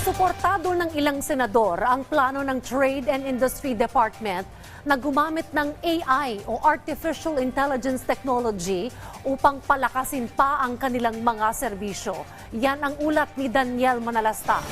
Suportado ng ilang senador ang plano ng Trade and Industry Department na gumamit ng AI o Artificial Intelligence Technology upang palakasin pa ang kanilang mga serbisyo. Yan ang ulat ni Daniel Manalastas.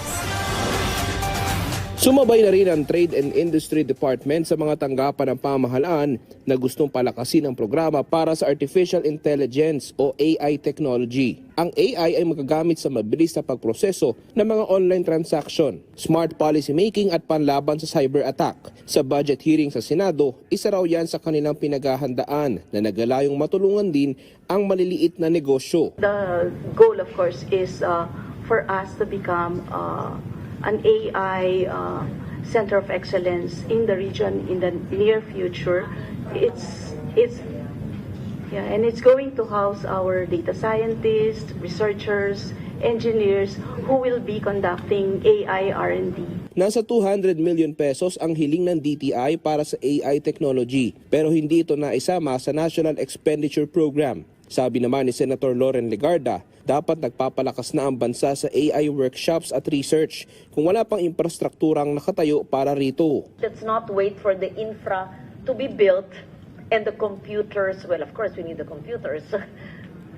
Sumabay na rin ang Trade and Industry Department sa mga tanggapan ng pamahalaan na gustong palakasin ang programa para sa Artificial Intelligence o AI technology. Ang AI ay magagamit sa mabilis na pagproseso ng mga online transaction, smart policy making at panlaban sa cyber attack. Sa budget hearing sa Senado, isa raw yan sa kanilang pinaghahandaan na nagalayong matulungan din ang maliliit na negosyo. The goal, of course, is uh, for us to become uh, an AI uh, center of excellence in the region in the near future. It's it's yeah, and it's going to house our data scientists, researchers, engineers who will be conducting AI R&D. Nasa 200 million pesos ang hiling ng DTI para sa AI technology pero hindi ito naisama sa National Expenditure Program. Sabi naman ni Senator Loren Legarda, dapat nagpapalakas na ang bansa sa AI workshops at research kung wala pang infrastrukturang nakatayo para rito. Let's not wait for the infra to be built and the computers, well, of course, we need the computers.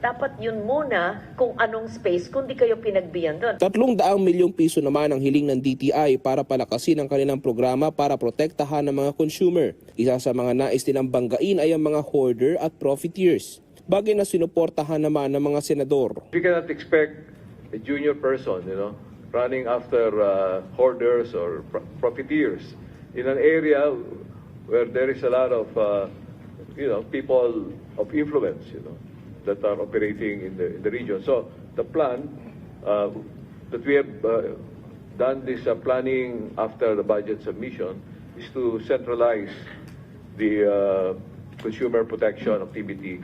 Dapat yun muna kung anong space, kung di kayo pinagbiyan doon. Tatlong daang milyong piso naman ang hiling ng DTI para palakasin ang kanilang programa para protektahan ng mga consumer. Isa sa mga nais nilang banggain ay ang mga hoarder at profiteers. Bagay na sinuportahan naman ng mga senador. We cannot expect a junior person, you know, running after uh, hoarders or pro- profiteers in an area where there is a lot of, uh, you know, people of influence, you know, that are operating in the, in the region. So the plan uh, that we have uh, done this uh, planning after the budget submission is to centralize the uh, consumer protection activity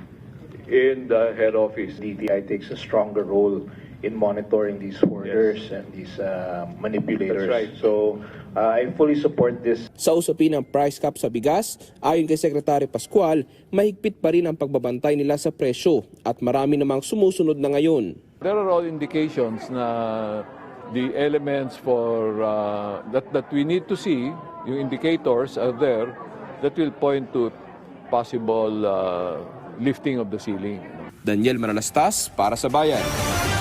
in the head office. DTI takes a stronger role in monitoring these hoarders and these uh, manipulators. That's right. So uh, I fully support this. Sa usapin ng price cap sa bigas, ayon kay Secretary Pascual, mahigpit pa rin ang pagbabantay nila sa presyo at marami namang sumusunod na ngayon. There are all indications na the elements for uh, that that we need to see, yung indicators are there that will point to possible uh, lifting of the ceiling. Daniel Manalastas para sa Bayan.